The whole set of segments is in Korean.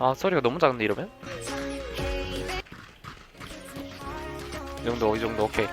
아 소리가 너무 작은데 이러면? 이 정도 이 정도 오케이.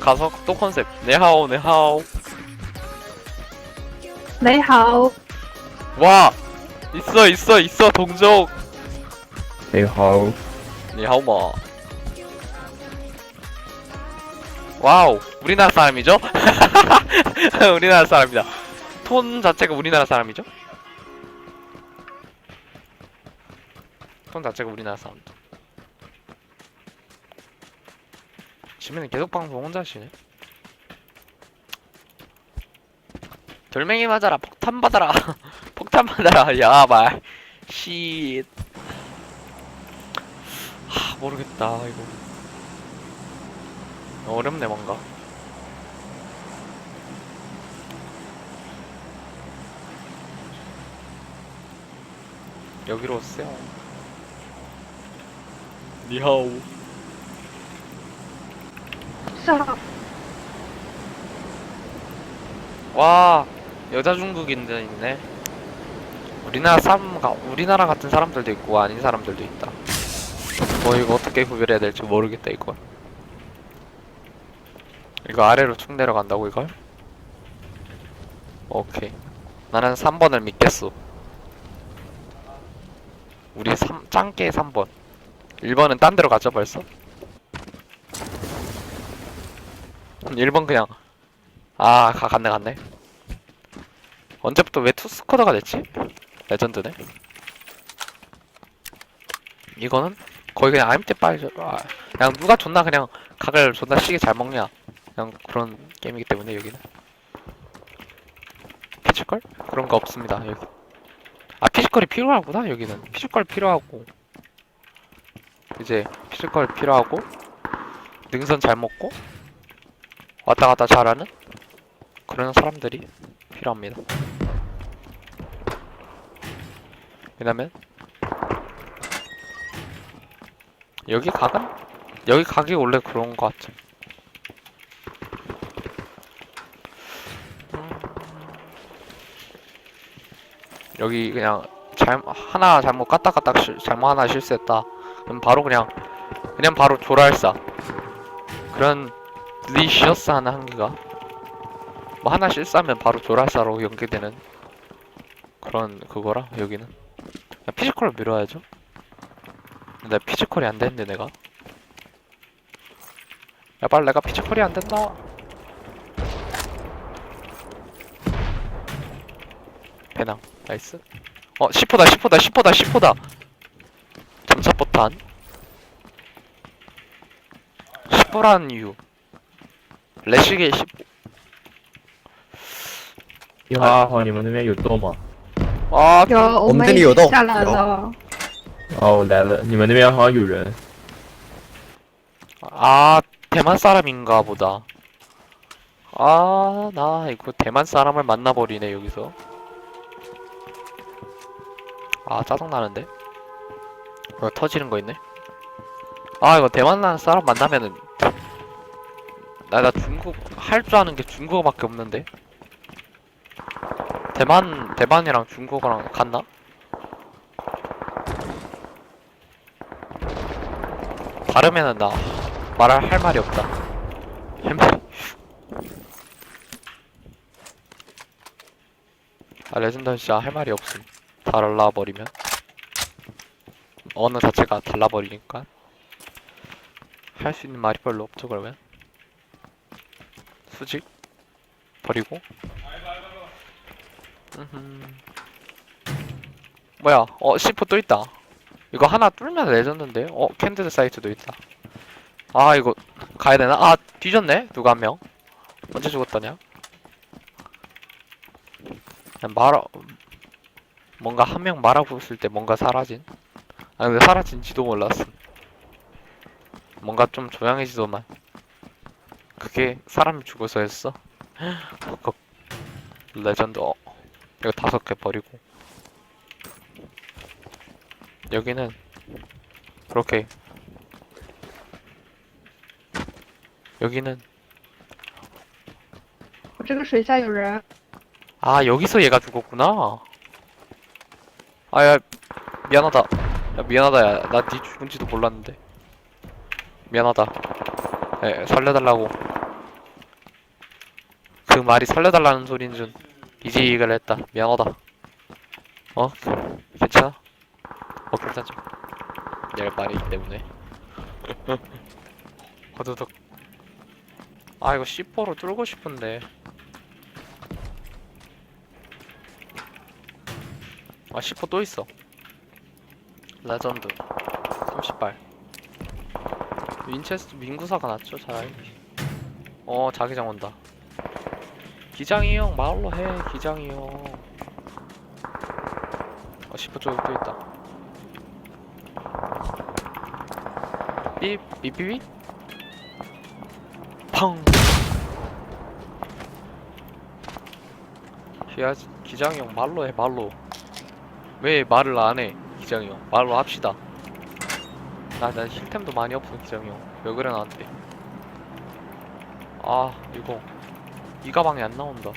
가서 또 컨셉. 네하오 네하오. 네하오. 와! 있어 있어 있어 동족. 네하오. 네하오마. 와우 우리나라 사람이죠? 우리나라 사람이다. 톤 자체가 우리나라 사람이죠? 톤 자체가 우리나라 사람이다 지민은 계속 방송 혼자 하시네. 돌멩이 맞아라 폭탄 받아라. 폭탄 받아라 야말. 쉿하 모르겠다 이거. 어렵네 뭔가. 여기로 오세요 니하오. 上와 여자 중국인들 있네. 우리나라 사람가 우리나라 같은 사람들도 있고 아닌 사람들도 있다. 뭐 이거 어떻게 구별해야 될지 모르겠다 이거. 이거 아래로 쭉 내려간다고 이걸? 오케이. 나는 3번을 믿겠어. 우리 3, 짱깨 3번 1번은 딴 데로 가죠 벌써? 1번 그냥. 아 가, 갔네 갔네. 언제부터 왜 투스쿼드가 됐지? 레전드네. 이거는 거의 그냥 아임때 빨리 아, 그냥 누가 존나 그냥 각을 존나 시게 잘 먹냐. 그냥 그런 게임이기 때문에 여기는. 피지컬? 그런 거 없습니다 여기. 아 피지컬이 필요하구나 여기는. 피지컬 필요하고 이제 피지컬 필요하고 능선 잘 먹고 왔다 갔다 잘하는 그런 사람들이 필요합니다. 왜냐면 여기 각은 여기 각이 원래 그런 것. 음. 여기 그냥 잘 하나 잘못 까딱까딱 실- 잘못 하나 실수했다. 그럼 바로 그냥 그냥 바로 조랄사. 그런 리시어스한 한계가? 뭐 하나 실수하면 바로 조랄사로 연계되는 그런 그거라 여기는. 피지컬을 밀어야죠. 근데 피지컬이 안 되는데 내가. 야 빨리 내가 피지컬이 안 된다 배낭. 나이스. 어 10호다 10호다 10호다 10호다. 잠 차포탄 10호라는 이유 레시게 10你好，好，你们那边有洞吗？ 아 有我们们已这里有洞经下来有了，哦，我来了，你们那边好像有人。 아, 대만 사람인가 보다. 아, 나 이거 대만 사람을 만나버리네, 여기서. 아, 짜증나는데? 뭐 터지는 거 있네? 아, 이거 대만 사람 만나면은. 나, 나 중국, 할 줄 아는 게 중국어밖에 없는데? 대만, 대만이랑 중국어랑 같나? 다르면은 나 말할 할 말이 없다. 아 레전드 진짜 할 말이 없음. 달라 버리면 언어 자체가 달라버리니까 할 수 있는 말이 별로 없죠 그러면 수직 버리고. 뭐야? 어 C4 또 있다. 이거 하나 뚫면 레전드인데? 어 캔들 사이트도 있다. 아 이거 가야 되나? 아 뒤졌네 누가 한 명. 언제 죽었더냐? 그냥 말아 뭔가 한명 있을 때 뭔가 사라진. 아 근데 사라진지도 몰랐음. 뭔가 좀 조용해지더만. 그게 사람이 죽어서였어. 그거 레전드. 어. 이거 다섯 개 버리고. 여기는 그렇게 여기는 我这个水下有人， 아 여기서 얘가 죽었구나 아야 미안하다 야 미안하다 야 나 니 죽은지도 몰랐는데. 미안하다. 에 살려달라고. 그 말이 살려달라는 소리인 줄 이제 이해를 했다. 미안하다. 어? 괜찮아? 어 괜찮죠. 내 말이기 때문에. 거두덕. 아 이거 C4로 뚫고 싶은데. 아 C4 또 있어 레전드. 30발. 윈체스트 민구사가 낫죠 차라리. 어 자기장 온다. 기장이 형 말로 해 기장이 형. 어, 10호 쪽에 또 있다. 삐 삐삐삐 펑. 기아, 기장이 형 말로 해 말로. 왜 말을 안해 기장이 형. 말로 합시다. 나난 힐템도 많이 없어 기장이 형왜 그래 나한테? 아 이거. 이 가방이 안 나온다.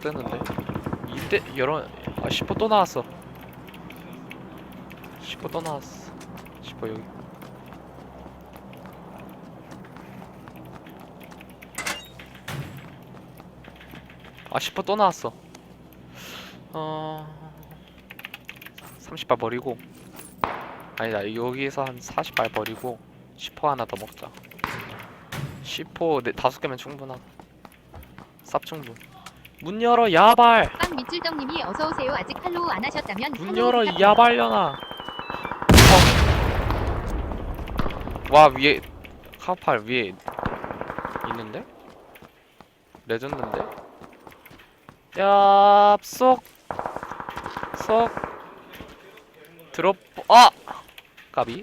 뜨는데? 이때 여러 아 10호 또 나왔어. 10호 또 나왔어. 10호 여기. 아 10호 또 나왔어. 어 30발 버리고 아니다 여기에서 한 40발 버리고 10호 하나 더 먹자 10호 네, 다섯 개면 충분하다 쌉 충분 문 열어 야발 빵 밑줄떡님이 어서 오세요. 아직 팔로우 안 하셨다면 문 팔로우 열어. 야발려나 어. 와 위에 카우팔 위에 있는데? 레전드인데? 야, 쏙! 쏙! 드롭, 아! 까비.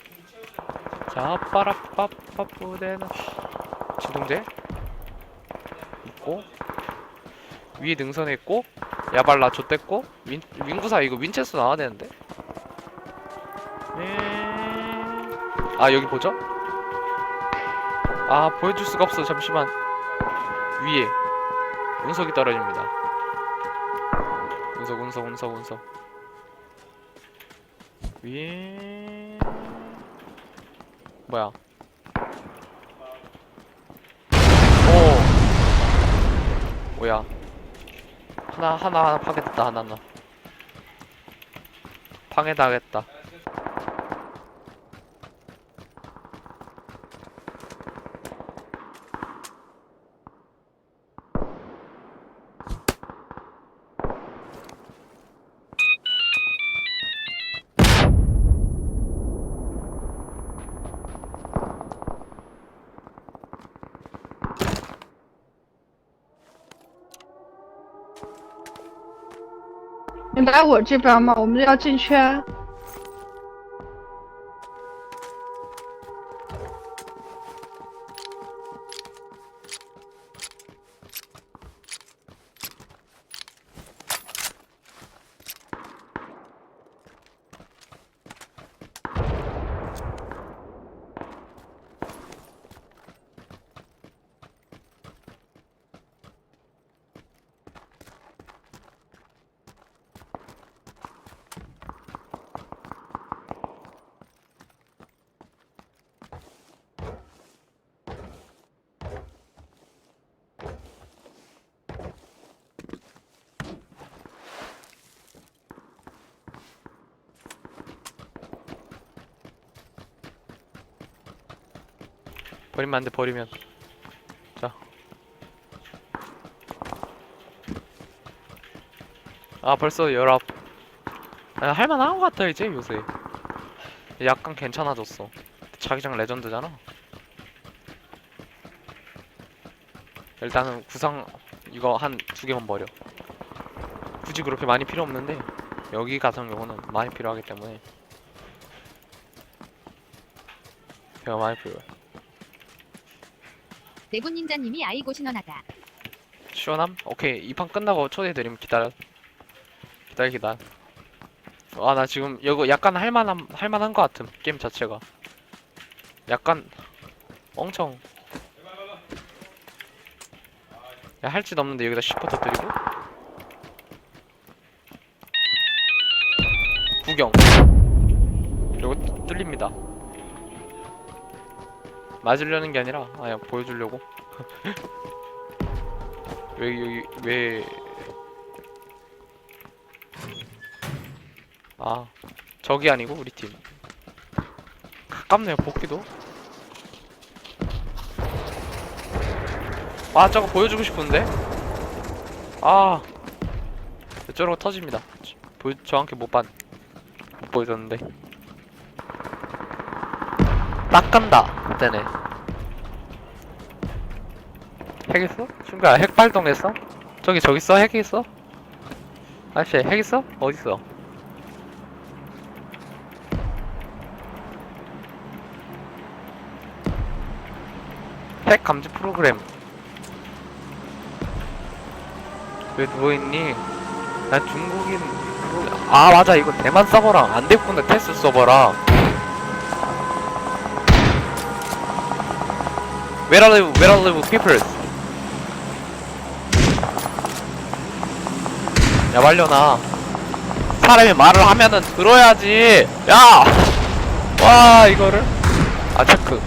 자, 빠라빠빠뿌대나. 진동제? 있고. 위에 능선에 있고. 야발라 좆됐고. 윈, 윈구사 이거 윈체스 나와야 되는데? 네. 아, 여기 보죠? 아, 보여줄 수가 없어. 잠시만. 위에. 운석이 떨어집니다. 운석, 운석, 운석, 운석. 위에. 뭐야? 오! 뭐야? 하나, 하나, 하나 파괴됐다, 하나, 하나. 방해당했다. 你来我这边嘛？我们要进圈。 버리면 안 돼, 버리면. 자. 아, 벌써 열압. 아, 할만한 것 같다, 이제, 요새. 약간 괜찮아졌어. 자기장 레전드잖아. 일단은 구상, 이거 한 두 개만 버려. 굳이 그렇게 많이 필요 없는데, 여기 같은 경우는 많이 필요하기 때문에. 제가 많이 필요해. 내군 닌자님이 아이고 신원하다. 시원함? 오케이 이 판 끝나고 초대해드리면 기다려 기다려 기다려 아 나 지금 이거 약간 할만한 할만한 것 같음 게임 자체가 약간 엄청 야 할짓 없는데 여기다 10% 터뜨리고 구경. 이거 뚫립니다. 맞으려는 게 아니라 아, 그냥 보여주려고. 왜 여기 왜? 아 저기 아니고 우리 팀. 가깝네요 복귀도. 아 저거 보여주고 싶은데. 아 저러고 터집니다. 보 정확히 못 봤. 못 보여줬는데. 딱 간다. 되네. 핵 있어? 친구야 핵 발동했어? 저기 저기 있어? 핵 있어? 아저씨 핵 있어? 어디 있어? 핵 감지 프로그램 왜 누워있니? 난 중국인 프로... 아 맞아 이거 대만 서버랑 안 됐구나 테스트 서버랑 Where are the Where are the people? 야 말려나 사람이 말을 하면은 들어야지 야! 와 이거를 아 체크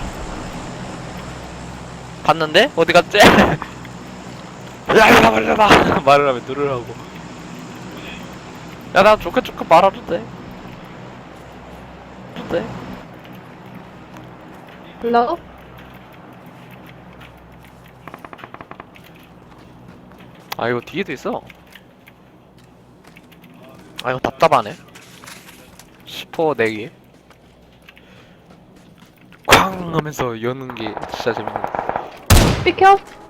봤는데? 어디 갔지? 야 이거 말려나 말을 하면 들으라고 야나 좋게 좋게 말아도 돼 돼? Hello? 아 이거 뒤에도 있어? 아 이거 답답하네. 10호 내기. 쾅 하면서 여는 게 진짜 Be careful.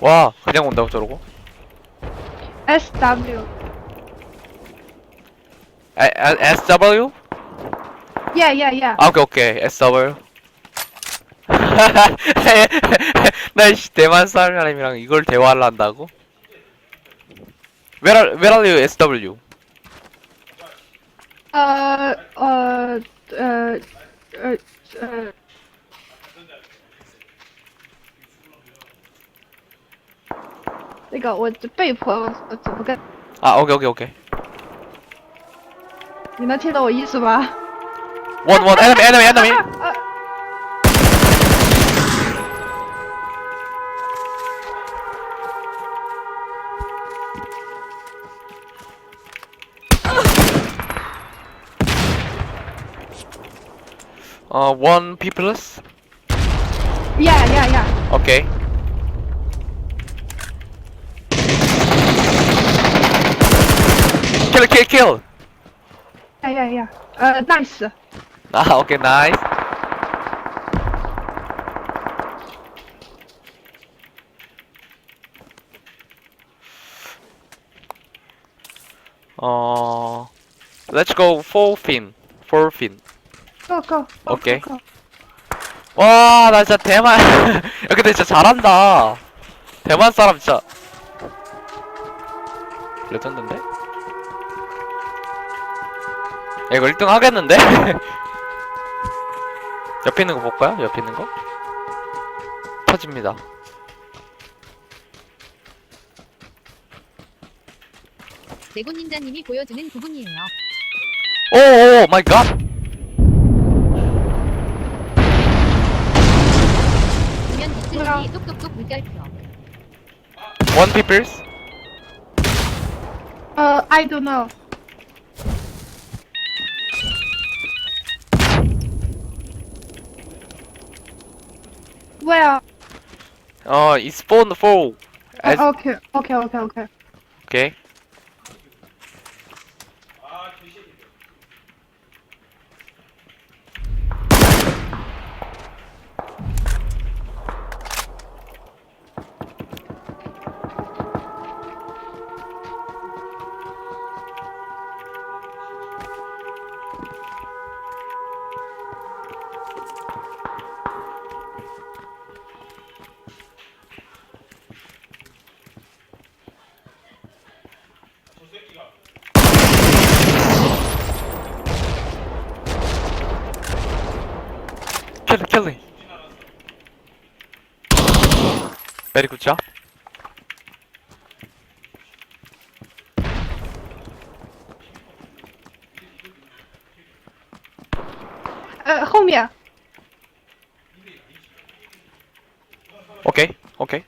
와 그냥 온다고 저러고 SW. 에, 에, SW? Yeah, yeah, yeah. 아 오케이 오케이 SW 나이씨 대만 사람이랑 이걸 대화를 한다고? Where are, where are you SW? Uh, uh, uh, uh, uh. 那个我被迫我我怎么跟啊？OK OK OK。你能听懂我意思吗？One one enemy enemy enemy。Uh, one peoples? Yeah, yeah, yeah. Okay. 오케이 yeah, yeah. Uh, nice. 아 오케이 나이스 어 let's go four fin four fin Go, go. go, Okay. go, go. 와, 나 진짜 대만. 야, 근데 진짜 잘한다. 대만 사람 진짜. 레전드인데? 야, 이거 1등 하겠는데? 옆에 있는 거 볼까요? 옆에 있는 거? 터집니다. 레고 닌자님이 보여주는 부분이에요. 오, 오, 마이 갓! 보면 미스터리 똑똑똑 물결표. 원 피플스? Uh, I don't know. Where? 어, 이 스폰 4. Uh, as- okay, okay, okay, okay. 오 베리 굿자 呃，后面 오케이 오케이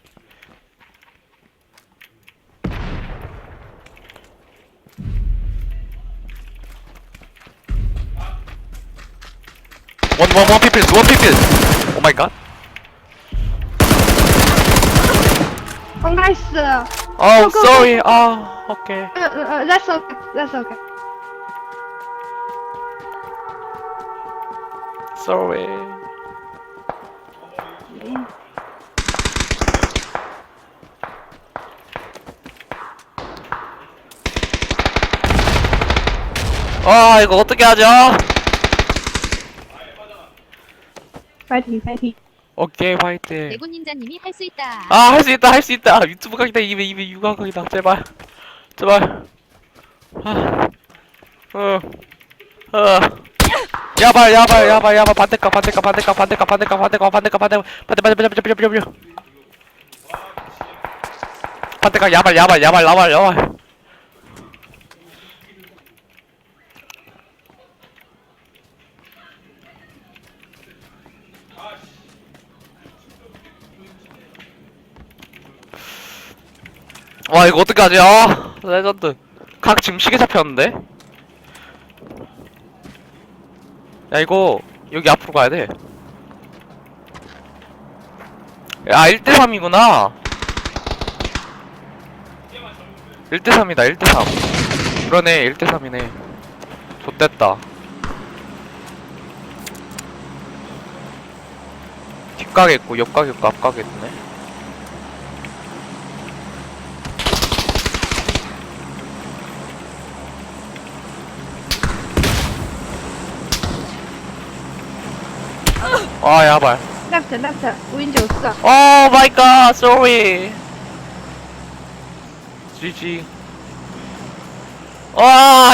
원원원 피필 원 피필 오 마이 갓 Oh, nice. Uh, oh, go, go, sorry. Go. Oh, okay. Uh, uh, uh, that's okay. That's okay. Sorry. 아 이거 어떻게 하죠? Fighting, fighting. 오케이 화이팅. 레곤 닌자님이 할 수 있다. 아 할 수 있다 할 수 있다. 유튜브 각이다 입에 육아 각이다. 제발. 제발. 아, 어, 어. 야발 야발 야발 야발. 반대각 반대각 반대각 반대각 반대각 반대각 반대각 반대 반대 반대 반대 반대 반대 반대 반대. 반대각 야발 야발 야발 야발 야발 와 이거 어떡하지 아 레전드. 각 지금 시계 잡혔는데? 야 이거 여기 앞으로 가야 돼. 야 1대3이구나. 1대3이다 1대3 그러네 1대3이네. 좆됐다. 뒷가게 있고 옆가게 있고 앞가게 있네 아 야발 낙타 낙타. 우인지 없어. 오 마이 갓 쏘리. GG 와 아,